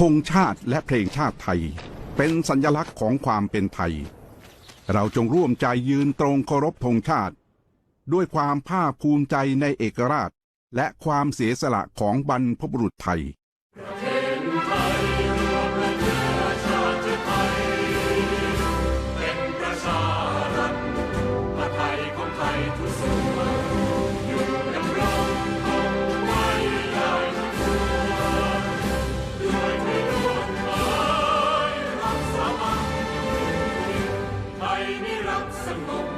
ธงชาติและเพลงชาติไทย เป็นสัญลักษณ์ของความเป็นไทย เราจงร่วมใจยืนตรงเคารพธงชาติ ด้วยความภาคภูมิใจในเอกราช และความเสียสละของบรรพบุรุษไทยเป็นประชารัฐไทยของไทยทุกส่วน We need rocks and more.